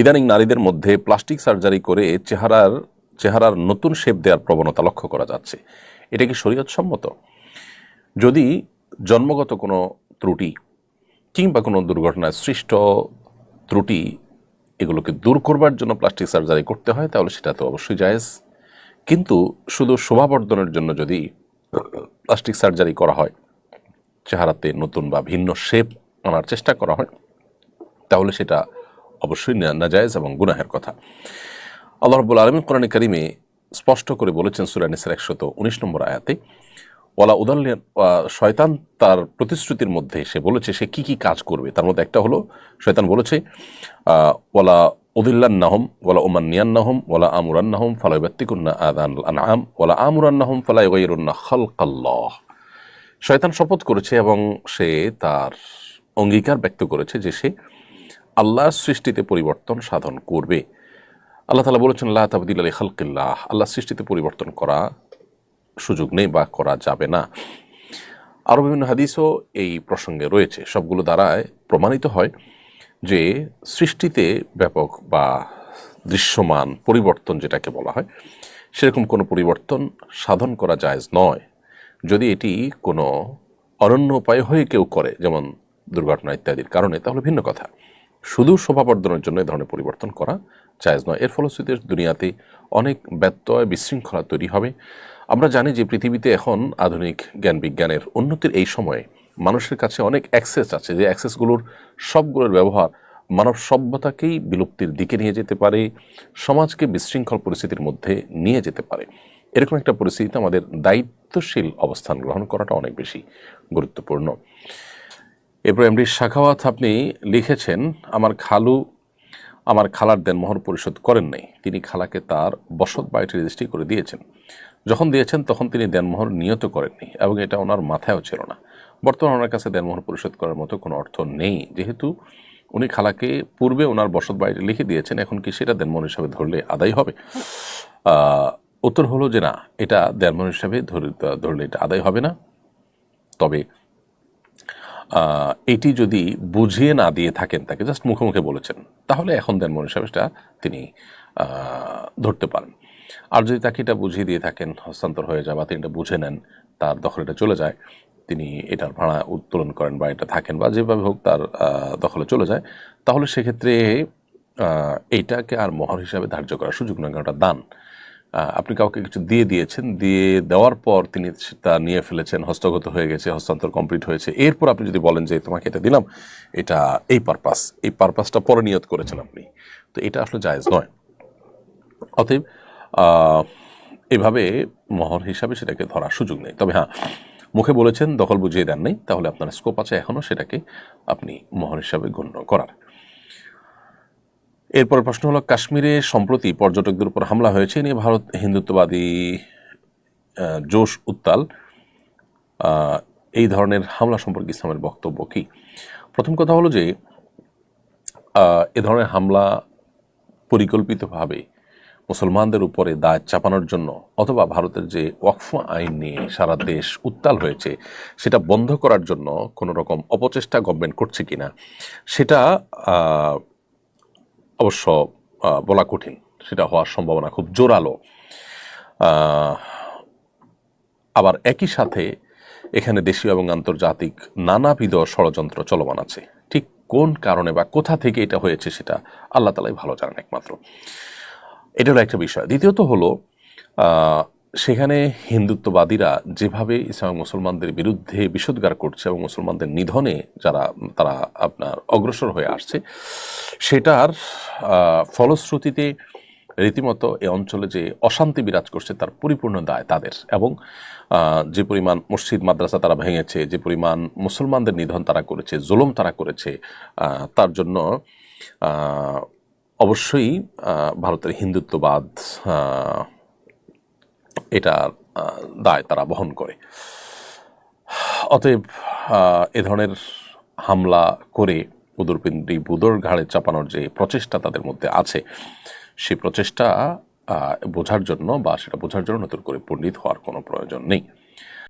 ইদানিং নারীদের মধ্যে প্লাস্টিক সার্জারি করে চেহারার চেহারার নতুন শেপ দেওয়ার প্রবণতা লক্ষ্য করা যাচ্ছে। এটা কি শরীয়তসম্মত? যদি জন্মগত কোনো ত্রুটি কিংবা কোনো দুর্ঘটনায় সৃষ্ট ত্রুটি এগুলোকে দূর করবার জন্য প্লাস্টিক সার্জারি করতে হয়, তাহলে সেটা তো অবশ্যই জায়েজ। কিন্তু শুধু শোভাবর্ধনের জন্য যদি প্লাস্টিক সার্জারি করা হয়, চেহারাতে নতুন বা ভিন্ন শেপ আনার চেষ্টা করা হয়, তাহলে সেটা অবশ্যই নাজায়েজ এবং গুনাহের কথা। আল্লাহ রব্বুল আলমী কোরআন কারিমে স্পষ্ট করে বলেছেন সুরানিসের একশত উনিশ নম্বর আয়াতে, ওয়ালা উদাল্লিয়ান শয়তান তার প্রতিশ্রুতির মধ্যে সে বলেছে সে কি কি কাজ করবে। তার মধ্যে একটা হলো, শয়তান বলেছে ওয়ালা উদিল্লান্নাহম, ওয়ালা উমান্নিয়ান্নাহম, ওয়ালা আমুরান্নাহম ফালাইবাত্তিকুন্না আদান আনআম ওয়ালা আমুরান্নাহম ফালাইগাইরুন্না খালকাল্লাহ। শয়তান শপথ করেছে এবং সে তার অঙ্গীকার ব্যক্ত করেছে যে সে আল্লাহর সৃষ্টিতে পরিবর্তন সাধন করবে। আল্লাহ তালা বলেছেন আল্লাহ তাবদিল আলী খালকিল্লাহ। আল্লাহ সৃষ্টিতে পরিবর্তন করা সুযোগ নেই বা করা যাবে না। আরও বিভিন্ন হাদিসও এই প্রসঙ্গে রয়েছে। সবগুলো দ্বারায় প্রমাণিত হয় যে সৃষ্টিতে ব্যাপক বা দৃশ্যমান পরিবর্তন যেটাকে বলা হয়, সেরকম কোনো পরিবর্তন সাধন করা জায়েজ নয়। যদি এটি কোনো অনন্য উপায় হয়ে কেউ করে, যেমন দুর্ঘটনা ইত্যাদির কারণে, তাহলে ভিন্ন কথা। শুধু শোভাবর্ধনের জন্য এ ধরনের পরিবর্তন করা জায়েজ নয়। এর ফলশ্রুতিতে দুনিয়াতে অনেক ব্যত্যয় বিশৃঙ্খলা তৈরি হবে। আমরা জানি যে পৃথিবীতে এখন আধুনিক জ্ঞান বিজ্ঞানের উন্নতির এই সময়ে মানুষের কাছে অনেক অ্যাক্সেস আছে যে অ্যাক্সেসগুলোর সবগুলোর ব্যবহার মানব সভ্যতাকেই বিলুপ্তির দিকে নিয়ে যেতে পারে, সমাজকে বিশৃঙ্খল পরিস্থিতির মধ্যে নিয়ে যেতে পারে। এরকম একটা পরিস্থিতিতে আমাদের দায়িত্বশীল অবস্থান গ্রহণ করাটা অনেক বেশি গুরুত্বপূর্ণ। এরপর এমডি শাখাওয়াত আপনি লিখেছেন, আমার খালু, আমার খালার দেনমোহর পরিশোধ করেন নাই। তিনি খালাকে তার বসত বাড়িটি রেজিস্ট্রি করে দিয়েছেন। যখন দিয়েছেন, তখন তিনি দেনমোহর নিয়ত করেননি এবং এটা ওনার মাথায়ও ছিল না। বর্তমানে ওনার কাছে দেনমোহর পরিশোধ করার মতো কোনো অর্থ নেই। যেহেতু উনি খালাকে পূর্বে ওনার বসত বাড়িটি লিখে দিয়েছেন, এখন কি সেটা দেনমোহর হিসাবে ধরলে আদায় হবে? উত্তর হলো যে না, এটা দেনমোহর হিসাবে ধরে, ধরলে এটা আদায় হবে না। তবে এটি যদি বুঝিয়ে না দিয়ে থাকেন তাকে জাস্ট মুখে মুখে বলেছেন, তাহলে এখন দেন মনে তিনি ধরতে পারেন। আর যদি তাকে এটা বুঝিয়ে দিয়ে থাকেন, হস্তান্তর হয়ে যায় বা তিনি এটা বুঝে নেন, তার দখলে এটা চলে যায়, তিনি এটার ভাড়া উত্তোলন করেন বা এটা থাকেন বা যেভাবে হোক তার দখলে চলে যায়, তাহলে সেক্ষেত্রে এইটাকে আর মহর হিসাবে ধার্য করার সুযোগ নয়, কারণ দান। আপনি কাউকে কিছু দিয়ে দিয়েছেন, দিয়ে দেওয়ার পর তিনি তা নিয়ে ফেলেছেন, হস্তগত হয়ে গেছে, হস্তান্তর কমপ্লিট হয়েছে। এরপর আপনি যদি বলেন যে, তোমাকে এটা দিলাম, এটা এই পারপাস এই পারপাসটা পরে নিয়ত করেছেন আপনি। তো এটা আসলে জায়েজ নয়। অতএব এভাবে মহর হিসাবে সেটাকে ধরার সুযোগ নেই। তবে হ্যাঁ মুখে বলেছেন, দখল বুঝিয়ে দেন নাই, তাহলে আপনার স্কোপ আছে এখনও সেটাকে আপনি মহর হিসাবে গণ্য করার। এরপর প্রশ্ন হলো, কাশ্মীরে সম্প্রতি পর্যটকদের উপর হামলা হয়েছে নিয়ে ভারত হিন্দুত্ববাদী জোশ উত্তাল। এই ধরনের হামলা সম্পর্কে ইসলামের বক্তব্য কি? প্রথম কথা হলো যে এ ধরনের হামলা পরিকল্পিতভাবে মুসলমানদের উপরে দায় চাপানোর জন্য অথবা ভারতের যে ওয়াকফ আইন নিয়ে সারা দেশ উত্তাল হয়েছে, সেটা বন্ধ করার জন্য কোনো রকম অপচেষ্টা গভর্নমেন্ট করছে কিনা, সেটা অবশ্য বলা কঠিন। সেটা হওয়ার সম্ভাবনা খুব জোরালো। আবার একই সাথে এখানে দেশীয় এবং আন্তর্জাতিক নানাবিধ ষড়যন্ত্র চলমান আছে। ঠিক কোন কারণে বা কোথা থেকে এটা হয়েছে সেটা আল্লাহ তালাই ভালো জানেন একমাত্র। এটা হলো একটা বিষয়। দ্বিতীয়ত হলো সেখানে হিন্দুত্ববাদীরা যেভাবে ইসলাম মুসলমানদের বিরুদ্ধে বিষোদ্গার করছে এবং মুসলমানদের নিধনে যারা, তারা আপনার অগ্রসর হয়ে আসছে, সেটার ফলশ্রুতিতে রীতিমতো এ অঞ্চলে যে অশান্তি বিরাজ করছে তার পরিপূর্ণ দায় তাদের এবং যে পরিমাণ মসজিদ, মাদ্রাসা তারা ভেঙেছে, যে পরিমাণ মুসলমানদের নিধন তারা করেছে, জুলুম তারা করেছে তার জন্য অবশ্যই ভারতের হিন্দুত্ববাদ আহ, দায় তারা বহন করে। অতএব এ ধরনের হামলা করে উদরপিণ্ডি বুদর ঘাড়ে চাপানোর যে প্রচেষ্টা তাদের মধ্যে আছে সে প্রচেষ্টা বোঝার জন্য বা সেটা বোঝার জন্য নতুন করে পণ্ডিত হওয়ার কোনো প্রয়োজন নেই।